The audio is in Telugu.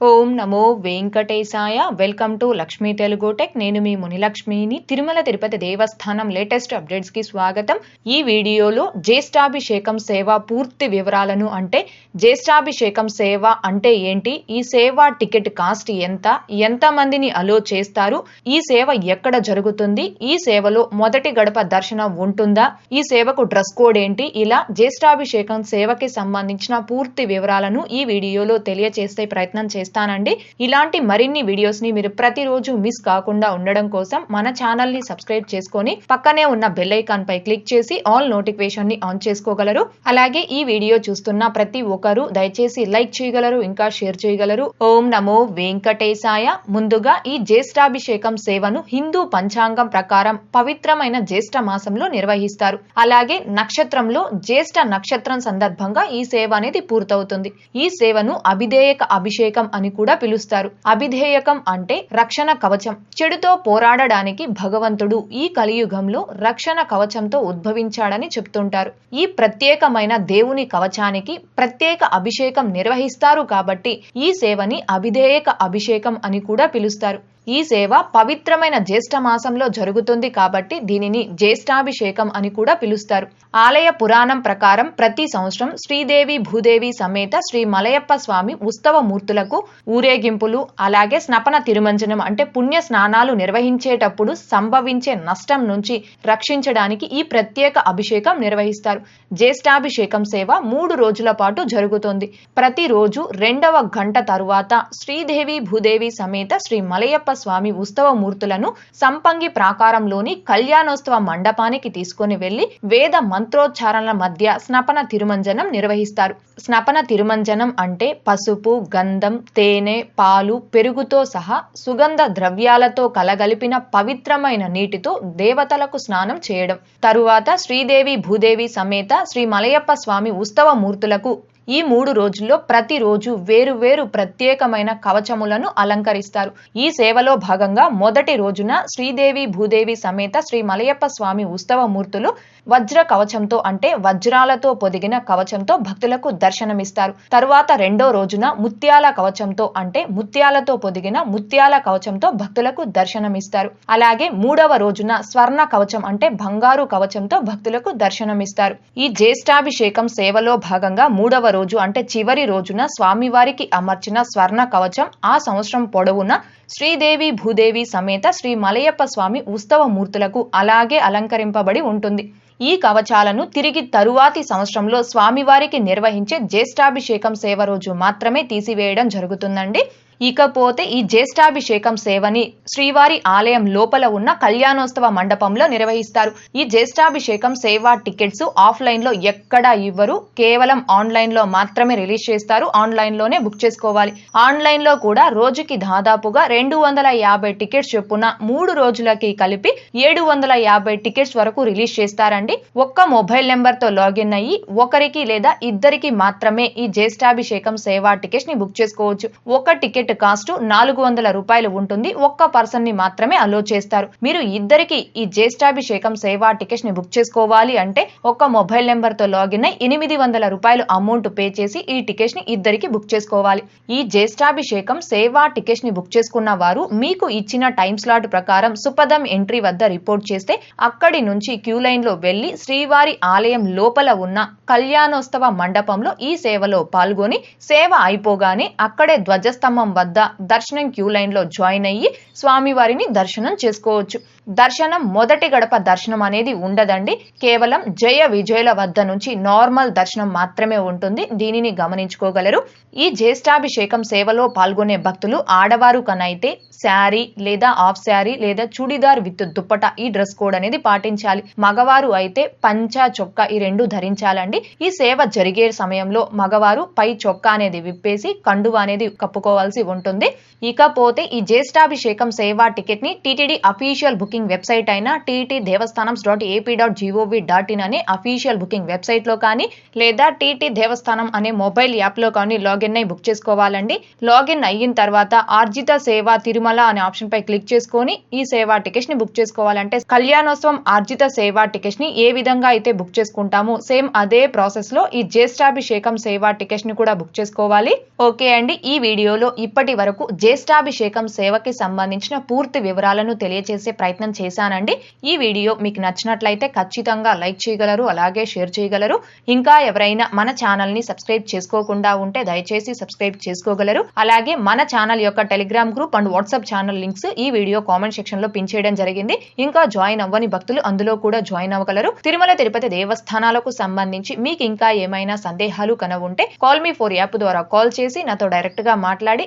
ஓ ఓం నమో వెంకటేశాయ. Welcome to Lakshmi Telugu tech. నేను మీ మునిలక్ష్మిని. తిరుమల తిరుపతి దేవస్థానం లేటెస్ట్ అప్డేట్స్కి స్వాగతం. ఈ వీడియోలో జ్యేష్ఠాభిషేకం సేవ పూర్తి వివరాలను అంటే జ్యేష్ఠాభిషేకం సేవ అంటే ఏంటి? ఈ సేవ టికెట్ కాస్ట్ ఎంత? ఎంత మందిని అలో చేస్తారు? ఈ సేవ ఎక్కడ జరుగుతుంది? ఈ సేవలో మొదటి గడప దర్శనం ఉంటుందా? ఈ సేవకు డ్రెస్ కోడ్ ఏంటి? ఇలా జ్యేష్ఠాభిషేకం సేవకి సంబంధించిన పూర్తి వివరాలను ఈ వీడియోలో తెలియచేసే ప్రయత్నం చేస్తాను. చేస్తానండి. ఇలాంటి మరిన్ని వీడియోస్ని మీరు ప్రతిరోజు మిస్ కాకుండా ఉండడం కోసం మన ఛానల్ని సబ్స్క్రైబ్ చేసుకొని పక్కనే ఉన్న బెల్ ఐకాన్ పై క్లిక్ చేసి ఆల్ నోటిఫికేషన్ని ఆన్ చేసుకోగలరు. అలాగే ఈ వీడియో చూస్తున్న ప్రతి ఒక్కరూ దయచేసి లైక్ చేయగలరు ఇంకా షేర్ చేయగలరు. ఓం నమో వెంకటేశాయ. ముందుగా ఈ జ్యేష్ఠాభిషేకం సేవను హిందూ పంచాంగం ప్రకారం పవిత్రమైన జ్యేష్ఠ మాసంలో నిర్వహిస్తారు. అలాగే నక్షత్రంలో జ్యేష్ఠ నక్షత్రం సందర్భంగా ఈ సేవ అనేది పూర్తవుతుంది. ఈ సేవను అభిధేయక అభిషేకం అని కూడా పిలుస్తారు. అభిధేయకం అంటే రక్షణ కవచం. చెడుతో పోరాడడానికి భగవంతుడు ఈ కలియుగంలో రక్షణ కవచంతో ఉద్భవించాడని చెప్తుంటారు. ఈ ప్రత్యేకమైన దేవుని కవచానికి ప్రత్యేక అభిషేకం నిర్వహిస్తారు కాబట్టి ఈ సేవని అభిధేయక అభిషేకం అని కూడా పిలుస్తారు. ఈ సేవ పవిత్రమైన జ్యేష్ఠ మాసంలో జరుగుతుంది కాబట్టి దీనిని జ్యేష్ఠాభిషేకం అని కూడా పిలుస్తారు. ఆలయ పురాణం ప్రకారం ప్రతి సంవత్సరం శ్రీదేవి భూదేవి సమేత శ్రీ మలయప్ప స్వామి ఉత్సవ మూర్తులకు ఊరేగింపులు అలాగే స్నపన తిరుమంజనం అంటే పుణ్య స్నానాలు నిర్వహించేటప్పుడు సంభవించే నష్టం నుంచి రక్షించడానికి ఈ ప్రత్యేక అభిషేకం నిర్వహిస్తారు. జ్యేష్ఠాభిషేకం సేవ మూడు రోజుల పాటు జరుగుతుంది. ప్రతిరోజు రెండవ గంట తరువాత శ్రీదేవి భూదేవి సమేత శ్రీ మలయప్ప స్వామి ఉత్సవ మూర్తులను సంపంగి ప్రాకారంలోని కళ్యాణోత్సవ మండపానికి తీసుకొని వెళ్ళి వేద మంత్రోచ్చారణల మధ్య స్నపన తిరుమంజనం నిర్వహిస్తారు. స్నపన తిరుమంజనం అంటే పసుపు గంధం తేనె పాలు పెరుగుతో సహా సుగంధ ద్రవ్యాలతో కలగలిపిన పవిత్రమైన నీటితో దేవతలకు స్నానం చేయడం. తరువాత శ్రీదేవి భూదేవి సమేత శ్రీ మలయప్ప స్వామి ఉత్సవ మూర్తులకు ఈ మూడు రోజుల్లో ప్రతిరోజు వేరు వేరు ప్రత్యేకమైన కవచములను అలంకరిస్తారు. ఈ సేవలో భాగంగా మొదటి రోజున శ్రీదేవి భూదేవి సమేత శ్రీ మలయప్ప స్వామి ఉత్సవ మూర్తులు వజ్ర కవచంతో అంటే వజ్రాలతో పొదిగిన కవచంతో భక్తులకు దర్శనమిస్తారు. తరువాత రెండో రోజున ముత్యాల కవచంతో అంటే ముత్యాలతో పొదిగిన ముత్యాల కవచంతో భక్తులకు దర్శనమిస్తారు. అలాగే మూడవ రోజున స్వర్ణ కవచం అంటే బంగారు కవచంతో భక్తులకు దర్శనమిస్తారు. ఈ జ్యేష్ఠాభిషేకం సేవలో భాగంగా మూడవ రోజు అంటే చివరి రోజున స్వామివారికి అమర్చిన స్వర్ణ కవచం ఆ సంవత్సరం పొడవున శ్రీదేవి భూదేవి సమేత శ్రీ మలయప్ప స్వామి ఉత్సవ మూర్తులకు అలాగే అలంకరింపబడి ఉంటుంది. ఈ కవచాలను తిరిగి తరువాతి సంవత్సరంలో స్వామివారికి నిర్వహించే జ్యేష్ఠాభిషేకం సేవ రోజు మాత్రమే తీసివేయడం జరుగుతుందండి. ఇకపోతే ఈ జ్యేష్ఠాభిషేకం సేవని శ్రీవారి ఆలయం లోపల ఉన్న కళ్యాణోత్సవ మండపంలో నిర్వహిస్తారు. ఈ జ్యేష్ఠాభిషేకం సేవ టికెట్స్ ఆఫ్లైన్లో ఎక్కడా ఇవ్వరు. కేవలం ఆన్లైన్లో మాత్రమే రిలీజ్ చేస్తారు. ఆన్లైన్లోనే బుక్ చేసుకోవాలి. ఆన్లైన్లో కూడా రోజుకి దాదాపుగా రెండు వందల యాభై టికెట్స్ చొప్పున మూడు రోజులకి కలిపి ఏడు వందల యాభై టికెట్స్ వరకు రిలీజ్ చేస్తారండి. ఒక్క మొబైల్ నెంబర్తో లాగిన్ అయ్యి ఒకరికి లేదా ఇద్దరికి మాత్రమే ఈ జ్యేష్ఠాభిషేకం సేవా టికెట్స్ని బుక్ చేసుకోవచ్చు. ఒక టికెట్ టికెట్ కాస్ట్ నాలుగు వందల రూపాయలు ఉంటుంది. ఒక్క పర్సన్ని మాత్రమే అలో చేస్తారు. మీరు ఇద్దరికి ఈ జ్యేష్ఠాభిషేకం సేవా టికెట్ని బుక్ చేసుకోవాలి అంటే ఒక్క మొబైల్ నెంబర్తో లాగిన్ అయి ఎనిమిది వందల రూపాయలు అమౌంట్ పే చేసి ఈ టికెట్ని ఇద్దరికి బుక్ చేసుకోవాలి. ఈ జ్యేష్ఠాభిషేకం సేవా టికెట్ని బుక్ చేసుకున్న వారు మీకు ఇచ్చిన టైం స్లాట్ ప్రకారం సుపదం ఎంట్రీ వద్ద రిపోర్ట్ చేస్తే అక్కడి నుంచి క్యూ లైన్లో వెళ్ళి శ్రీవారి ఆలయం లోపల ఉన్న కళ్యాణోత్సవ మండపంలో ఈ సేవలో పాల్గొని సేవ అయిపోగానే అక్కడే ధ్వజస్తంభం వద్ద దర్శనం క్యూ లైన్లో జాయిన్ అయ్యి స్వామివారిని దర్శనం చేసుకోవచ్చు. దర్శనం మొదటి గడప దర్శనం అనేది ఉండదండి. కేవలం జయ విజయుల వద్ద నుంచి నార్మల్ దర్శనం మాత్రమే ఉంటుంది. దీనిని గమనించుకోగలరు. ఈ జ్యేష్ఠాభిషేకం సేవలో పాల్గొనే భక్తులు ఆడవారు కనైతే శారీ లేదా ఆఫ్ శారీ లేదా చుడిదార్ విత్ దుప్పట ఈ డ్రెస్ కోడ్ అనేది పాటించాలి. మగవారు అయితే పంచా చొక్కా ఈ రెండు ధరించాలండి. ఈ సేవ జరిగే సమయంలో మగవారు పై చొక్కా అనేది విప్పేసి కండువ అనేది కప్పుకోవాల్సి ఉంటుంది. ఇకపోతే ఈ జ్యేష్ఠాభిషేకం సేవా టికెట్ని టీటీడీ అఫీషియల్ బుకింగ్ వెబ్సైట్ అయిన TT Devasthanam dot AP dot gov dot in అనే అఫీషియల్ బుకింగ్ వెబ్సైట్లో కానీ లేదా టీటీ దేవస్థానం అనే మొబైల్ యాప్లో కానీ లాగిన్ అయి బుక్ చేసుకోవాలండి. లాగిన్ అయిన తర్వాత ఆర్జిత సేవ తిరుమల అనే ఆప్షన్ పై క్లిక్ చేసుకొని ఈ సేవా టికెట్స్ని బుక్ చేసుకోవాలంటే కళ్యాణోత్సవం ఆర్జిత సేవా టికెట్స్ని ఏ విధంగా అయితే బుక్ చేసుకుంటామో సేమ్ అదే ప్రాసెస్లో ఈ జ్యేష్ఠాభిషేకం సేవా టికెట్స్ని కూడా బుక్ చేసుకోవాలి. ఓకే అండి ఈ వీడియోలో ఇప్పటి వరకు జ్యేష్ఠాభిషేకం సేవకి సంబంధించిన పూర్తి వివరాలను తెలియజేసే ప్రయత్నం చేశానండి. ఈ వీడియో మీకు నచ్చినట్లయితే ఖచ్చితంగా లైక్ చేయగలరు అలాగే షేర్ చేయగలరు. ఇంకా ఎవరైనా మన ఛానల్ని సబ్స్క్రైబ్ చేసుకోకుండా ఉంటే దయచేసి సబ్స్క్రైబ్ చేసుకోగలరు. అలాగే మన ఛానల్ యొక్క Telegram group and WhatsApp channel links ఈ వీడియో కామెంట్ సెక్షన్లో పిన్ చేయడం జరిగింది. ఇంకా జాయిన్ అవ్వని భక్తులు అందులో కూడా జాయిన్ అవ్వగలరు. తిరుమల తిరుపతి దేవస్థానాలకు సంబంధించి మీకు ఇంకా ఏమైనా సందేహాలు కన ఉంటే కాల్ మీ ఫోర్ యాప్ ద్వారా కాల్ చేసి నాతో డైరెక్ట్గా మాట్లాడి